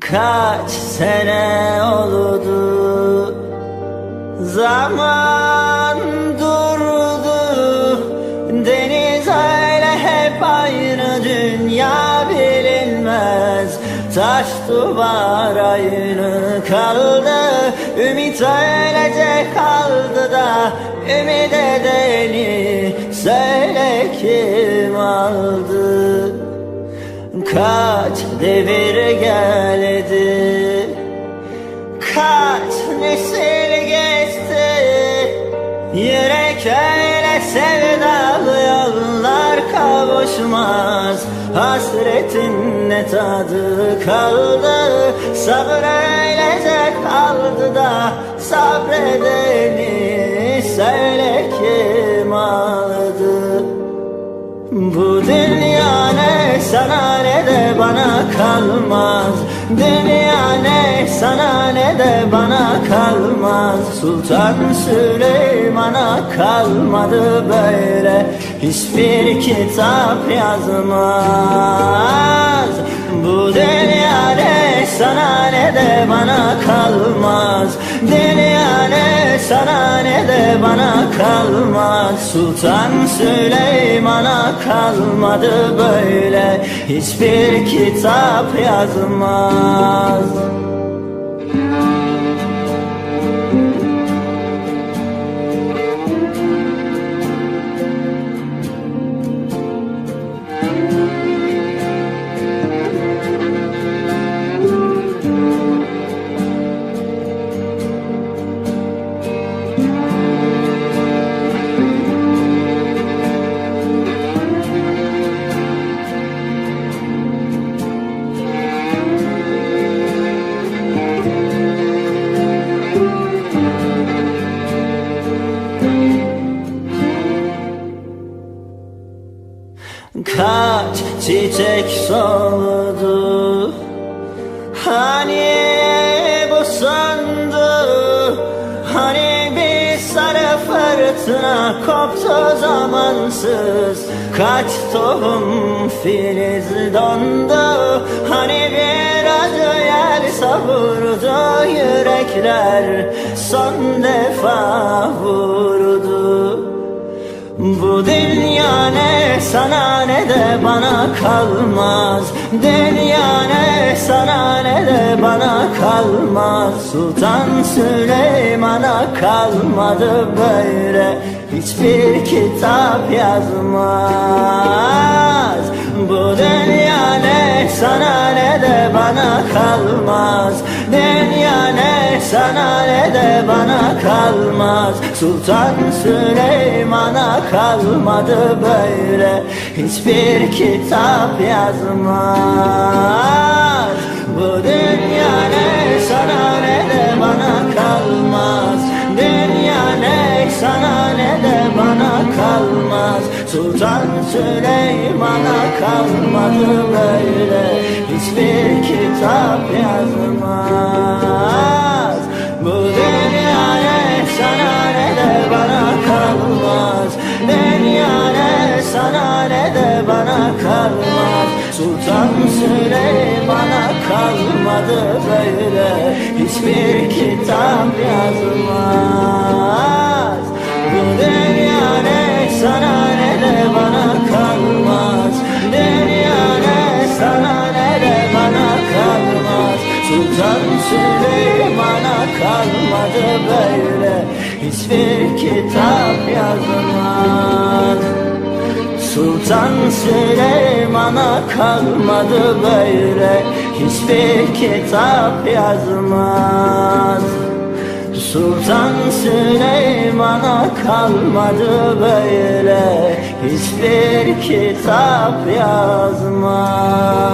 Kaç sene oldu? Zaman durdu. Deniz öyle hep aynı Dünya bilinmez. Taş duvar aynı kaldı. Ümit öylece kaldı da Ümit edeni Kaç devir geldi Kaç nesil geçti. Yürek öyle sevdalı yollar kavuşmaz. Hasretin ne tadı kaldı? Sabır kaldı da Sabredeni söyle kim aldı? Bu dünya sana ne de bana kalmaz. Dünya ne sana ne de bana kalmaz. Sultan Süleyman'a kalmadı böyle Hiçbir kitap yazmaz. Bu dünya ne sana ne de bana kalmaz. Dünya ne sana ne de bana kalmaz Sultan Süleyman'a kalmadı böyle. Hiçbir kitap yazmaz Kaç çiçek soldu Hani bu sandı? Hani bir sarı fırtına koptu zamansız? Kaç tohum filiz dondu? Hani bir acı yer savurdu Yürekler son defa vurdu. Bu dünya ne sana ne de bana kalmaz. Dünya ne sana ne de bana kalmaz. Sultan Süleyman'a kalmadı böyle Hiçbir kitap yazmaz. Bu dünya ne sana ne de bana kalmaz Ne sana ne de bana kalmaz. Sultan Süleyman'a kalmadı böyle Hiçbir kitap yazmaz. Bu dünya ne sana ne de bana kalmaz. Dünya ne sana ne de bana kalmaz. Sultan Süleyman'a kalmadı böyle Hiçbir kitap yazmaz Sultan Süleyman'a kalmadı böyle. Hiçbir kitap yazmaz Bu dünya ne sana ne de bana kalmaz. Dünya ne sana ne de bana kalmaz. Sultan Süleyman'a kalmadı böyle. Hiçbir kitap yazmaz Sultan Süleyman'a kalmadı böyle Hiçbir kitap yazmaz. Sultan Süleyman'a kalmadı böyle Hiçbir kitap yazmaz